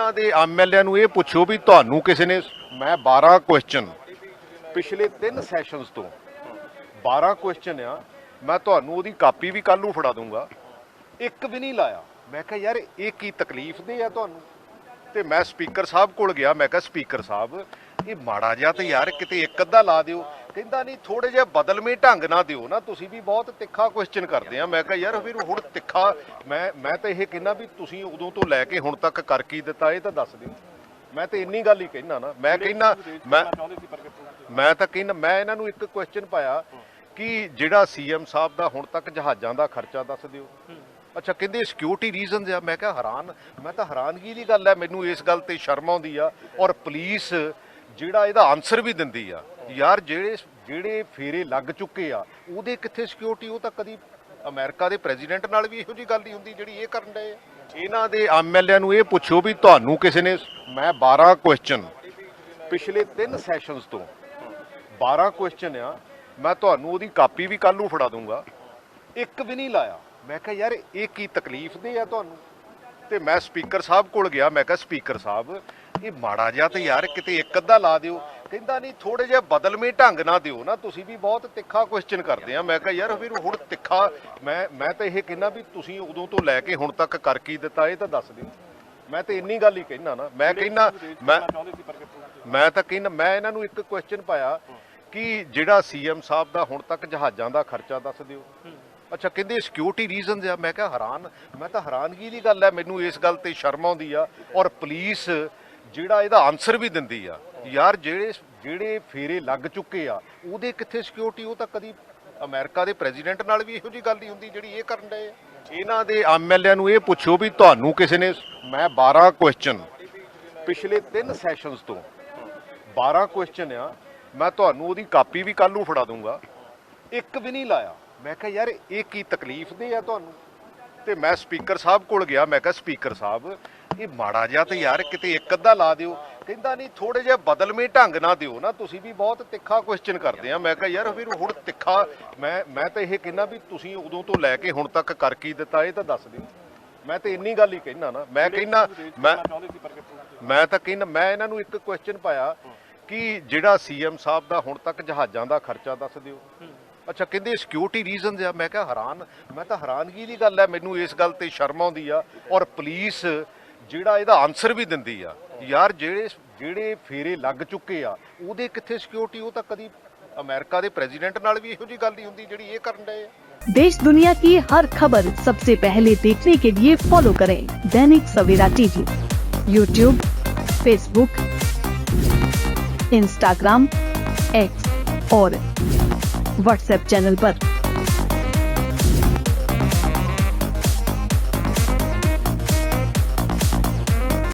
ਇਹਨਾਂ ਦੇ ਐਮਐਲਏ ਨੂੰ ਇਹ ਪੁੱਛੋ ਵੀ ਤੁਹਾਨੂੰ ਕਿਸੇ ਨੇ ਮੈਂ 12 ਕੁਐਸਚਨ ਪਿਛਲੇ 3 ਸੈਸ਼ਨਸ ਤੋਂ 12 ਕੁਐਸਚਨ ਆ, ਮੈਂ ਤੁਹਾਨੂੰ ਉਹਦੀ ਕਾਪੀ ਵੀ ਕੱਲ ਨੂੰ ਫੜਾ ਦੂੰਗਾ। ਇੱਕ ਵੀ ਨਹੀਂ ਲਾਇਆ। ਮੈਂ ਕਿਹਾ, ਯਾਰ, ਇਹ ਕੀ ਤਕਲੀਫ ਦੇ ਆ ਤੁਹਾਨੂੰ? ਤੇ ਮੈਂ ਸਪੀਕਰ ਸਾਹਿਬ ਕੋਲ ਗਿਆ। ਮੈਂ ਕਿਹਾ, ਸਪੀਕਰ ਸਾਹਿਬ, ਇਹ ਮਾੜਾ ਜਿਹਾ ਤੇ ਯਾਰ ਕਿਤੇ ਇੱਕ ਅੱਧਾ ਲਾ ਦਿਓ। ਕਹਿੰਦਾ ਨਹੀਂ ਥੋੜੇ ਜਿਹਾ ਬਦਲਵੇਂ ਢੰਗ ਨਾਲ ਦਿਓ ਨਾ ਤੁਸੀਂ ਵੀ ਬਹੁਤ ਤਿੱਖਾ ਕੁਐਸਚਨ ਕਰਦੇ ਆ। ਮੈਂ ਕਿਹਾ ਯਾਰ ਫਿਰ ਹੁਣ ਤਿੱਖਾ ਮੈਂ ਮੈਂ ਤਾਂ ਇਹ ਕਹਿੰਦਾ ਵੀ ਤੁਸੀਂ ਉਦੋਂ ਤੋਂ ਲੈ ਕੇ ਹੁਣ ਤੱਕ ਕਰ ਕੀ ਦਿੱਤਾ ਇਹ ਤਾਂ ਦੱਸ ਦਿਓ। ਮੈਂ ਤਾਂ ਇੰਨੀ ਗੱਲ ਹੀ ਕਹਿਣਾ ਨਾ ਮੈਂ ਕਹਿੰਦਾ ਮੈਂ ਮੈਂ ਤਾਂ ਕਹਿੰਦਾ ਮੈਂ ਇਹਨਾਂ ਨੂੰ ਇੱਕ ਕੁਐਸਚਨ ਪਾਇਆ ਕਿ ਜਿਹੜਾ ਸੀਐਮ ਸਾਹਿਬ ਦਾ ਹੁਣ ਤੱਕ ਜਹਾਜ਼ਾਂ ਦਾ ਖਰਚਾ ਦੱਸ ਦਿਓ। ਅੱਛਾ ਕਹਿੰਦੇ ਸਿਕਿਉਰਿਟੀ ਰੀਜ਼ਨਸ ਆ। ਮੈਂ ਕਿਹਾ ਹੈਰਾਨ ਮੈਂ ਤਾਂ ਹੈਰਾਨਗੀ ਦੀ ਗੱਲ ਹੈ ਮੈਨੂੰ ਇਸ ਗੱਲ ਤੇ ਸ਼ਰਮ ਆਉਂਦੀ ਆ। ਔਰ ਪੁਲਿਸ ਜਿਹੜਾ ਇਹਦਾ ਆਨਸਰ ਵੀ ਦਿੰਦੀ ਆ ਯਾਰ ਜਿਹੜੇ ਜਿਹੜੇ ਫੇਰੇ ਲੱਗ ਚੁੱਕੇ ਆ, ਉਹਦੇ ਕਿੱਥੇ ਸਿਕਿਉਰਿਟੀ ਉਹ ਤਾਂ ਕਦੀ ਅਮਰੀਕਾ ਦੇ ਪ੍ਰੈਜ਼ੀਡੈਂਟ ਨਾਲ ਵੀ ਇਹੋ ਜੀ ਗੱਲ ਨਹੀਂ ਹੁੰਦੀ ਜਿਹੜੀ ਇਹ ਕਰਨ ਡਏ ਆ। ਇਹਨਾਂ ਦੇ ਐਮਐਲਏ ਨੂੰ ਇਹ ਪੁੱਛੋ ਵੀ ਤੁਹਾਨੂੰ ਕਿਸੇ ਨੇ, ਮੈਂ 12 ਕੁਐਸਚਨ ਪਿਛਲੇ 3 ਸੈਸ਼ਨਸ ਤੋਂ 12 ਕੁਐਸਚਨ ਆ, ਮੈਂ ਤੁਹਾਨੂੰ ਉਹਦੀ ਕਾਪੀ ਵੀ ਕੱਲ ਨੂੰ ਫੜਾ ਦੂੰਗਾ ਇੱਕ ਵੀ ਨਹੀਂ ਲਾਇਆ। ਮੈਂ ਕਿਹਾ, ਯਾਰ, ਇਹ ਕੀ ਤਕਲੀਫ ਦੇ ਆ ਤੁਹਾਨੂੰ? ਤੇ ਮੈਂ ਸਪੀਕਰ ਸਾਹਿਬ ਕੋਲ ਗਿਆ, ਮੈਂ ਕਿਹਾ ਸਪੀਕਰ ਸਾਹਿਬ, ਇਹ ਮਾੜਾ ਜਿਹਾ ਤੇ ਯਾਰ ਕਿਤੇ ਇੱਕ ਅੱਧਾ ਲਾ ਦਿਓ। ਕਹਿੰਦਾ ਨਹੀਂ ਥੋੜੇ ਜਿਹਾ ਬਦਲਵੇਂ ਢੰਗ ਨਾਲ ਦਿਓ ਨਾ ਤੁਸੀਂ ਵੀ ਬਹੁਤ ਤਿੱਖਾ ਕੁਐਸਚਨ ਕਰਦੇ ਆ। ਮੈਂ ਕਿਹਾ ਯਾਰ ਫਿਰ ਹੁਣ ਤਿੱਖਾ ਮੈਂ ਮੈਂ ਤਾਂ ਇਹ ਕਹਿੰਦਾ ਵੀ ਤੁਸੀਂ ਉਦੋਂ ਤੋਂ ਲੈ ਕੇ ਹੁਣ ਤੱਕ ਕਰ ਕੀ ਦਿੱਤਾ ਇਹ ਤਾਂ ਦੱਸ ਦਿਓ। ਮੈਂ ਤਾਂ ਇੰਨੀ ਗੱਲ ਹੀ ਕਹਿਣਾ ਨਾ ਮੈਂ ਕਹਿੰਦਾ ਮੈਂ ਮੈਂ ਤਾਂ ਕਹਿੰਦਾ ਮੈਂ ਇਹਨਾਂ ਨੂੰ ਇੱਕ ਕੁਐਸਚਨ ਪਾਇਆ ਕਿ ਜਿਹੜਾ ਸੀਐਮ ਸਾਹਿਬ ਦਾ ਹੁਣ ਤੱਕ ਜਹਾਜ਼ਾਂ ਦਾ ਖਰਚਾ ਦੱਸ ਦਿਓ। ਅੱਛਾ ਕਹਿੰਦੇ ਸਿਕਿਉਰਿਟੀ ਰੀਜ਼ਨਸ ਆ ਮੈਂ ਕਿਹਾ ਹੈਰਾਨ ਮੈਂ ਤਾਂ ਹੈਰਾਨਗੀ ਦੀ ਗੱਲ ਹੈ ਮੈਨੂੰ ਇਸ ਗੱਲ ਤੇ ਸ਼ਰਮ ਆਉਂਦੀ ਆ। ਔਰ ਪੁਲਿਸ ਜਿਹੜਾ ਇਹਦਾ ਆਨਸਰ ਵੀ ਦਿੰਦੀ ਆ। ਯਾਰ ਜਿਹੜੇ ਜਿਹੜੇ ਫੇਰੇ ਲੱਗ ਚੁੱਕੇ ਆ, ਉਹਦੇ ਕਿੱਥੇ ਸਿਕਿਉਰਿਟੀ ਉਹ ਤਾਂ ਕਦੀ ਅਮਰੀਕਾ ਦੇ ਪ੍ਰੈਜ਼ੀਡੈਂਟ ਨਾਲ ਵੀ ਇਹੋ ਜੀ ਗੱਲ ਨਹੀਂ ਹੁੰਦੀ ਜਿਹੜੀ ਇਹ ਕਰਨ ਡਏ ਇਹਨਾਂ ਦੇ ਐਮਐਲਏ ਨੂੰ ਇਹ ਪੁੱਛੋ ਵੀ ਤੁਹਾਨੂੰ ਕਿਸੇ ਨੇ ਮੈਂ 12 ਕੁਐਸਚਨ ਪਿਛਲੇ 3 ਸੈਸ਼ਨਸ ਤੋਂ 12 ਕੁਐਸਚਨ ਆ, ਮੈਂ ਤੁਹਾਨੂੰ ਉਹਦੀ ਕਾਪੀ ਵੀ ਕੱਲ ਨੂੰ ਫੜਾ ਦੂੰਗਾ। ਇੱਕ ਵੀ ਨਹੀਂ ਲਾਇਆ। ਮੈਂ ਕਿਹਾ ਯਾਰ ਇਹ ਕੀ ਤਕਲੀਫ ਦੇ ਆ ਤੁਹਾਨੂੰ? ਤੇ ਮੈਂ ਸਪੀਕਰ ਸਾਹਿਬ ਕੋਲ ਗਿਆ, ਮੈਂ ਕਿਹਾ ਸਪੀਕਰ ਸਾਹਿਬ ਇਹ ਮਾੜਾ ਜਿਹਾ ਤੇ ਯਾਰ ਕਿਤੇ ਇੱਕ ਅੱਧਾ ਲਾ ਦਿਓ। ਕਹਿੰਦਾ ਨਹੀਂ ਥੋੜੇ ਜਿਹਾ ਬਦਲਵੇਂ ਢੰਗ ਨਾਲ ਦਿਓ ਨਾ ਤੁਸੀਂ ਵੀ ਬਹੁਤ ਤਿੱਖਾ ਕੁਐਸਚਨ ਕਰਦੇ ਆ। ਮੈਂ ਕਿਹਾ ਯਾਰ ਫਿਰ ਹੁਣ ਤਿੱਖਾ ਮੈਂ ਮੈਂ ਤਾਂ ਇਹ ਕਹਿੰਦਾ ਵੀ ਤੁਸੀਂ ਉਦੋਂ ਤੋਂ ਲੈ ਕੇ ਹੁਣ ਤੱਕ ਕਰ ਕੀ ਦਿੱਤਾ ਇਹ ਤਾਂ ਦੱਸ ਦਿਓ। ਮੈਂ ਤਾਂ ਇੰਨੀ ਗੱਲ ਹੀ ਕਹਿਣਾ ਨਾ। ਮੈਂ ਕਹਿੰਦਾ ਮੈਂ ਮੈਂ ਤਾਂ ਕਹਿੰਦਾ ਮੈਂ ਇਹਨਾਂ ਨੂੰ ਇੱਕ ਕੁਐਸਚਨ ਪਾਇਆ ਕਿ ਜਿਹੜਾ ਸੀਐਮ ਸਾਹਿਬ ਦਾ ਹੁਣ ਤੱਕ ਜਹਾਜ਼ਾਂ ਦਾ ਖਰਚਾ ਦੱਸ ਦਿਓ। ਅੱਛਾ ਕਹਿੰਦੇ ਸਿਕਿਉਰਿਟੀ ਰੀਜ਼ਨਸ ਆ। ਮੈਂ ਕਿਹਾ ਹੈਰਾਨ ਮੈਂ ਤਾਂ ਹੈਰਾਨਗੀ ਦੀ ਗੱਲ ਹੈ। ਮੈਨੂੰ ਇਸ ਗੱਲ ਤੇ ਸ਼ਰਮ ਆਉਂਦੀ ਆ। ਔਰ ਪੁਲਿਸ ਜਿਹੜਾ ਇਹਦਾ ਆਨਸਰ ਵੀ ਦਿੰਦੀ ਆ ਯਾਰ ਜਿਹੜੇ ਜਿਹੜੇ ਫੇਰੇ ਲੱਗ ਚੁੱਕੇ ਆ ਉਹਦੇ ਕਿੱਥੇ ਸਿਕਿਉਰਿਟੀ ਉਹ ਤਾਂ ਕਦੀ ਅਮਰੀਕਾ ਦੇ ਪ੍ਰੈਜ਼ੀਡੈਂਟ ਨਾਲ ਵੀ ਇਹੋ ਜੀ ਗੱਲ ਨਹੀਂ ਹੁੰਦੀ ਜਿਹੜੀ ਇਹ ਕਰਨ ਡਏ ਆ देश दुनिया की हर खबर सबसे पहले देखने के लिए फॉलो करें Dainik Savera TV YouTube Facebook Instagram X और व्हाट्सएप चैनल पर।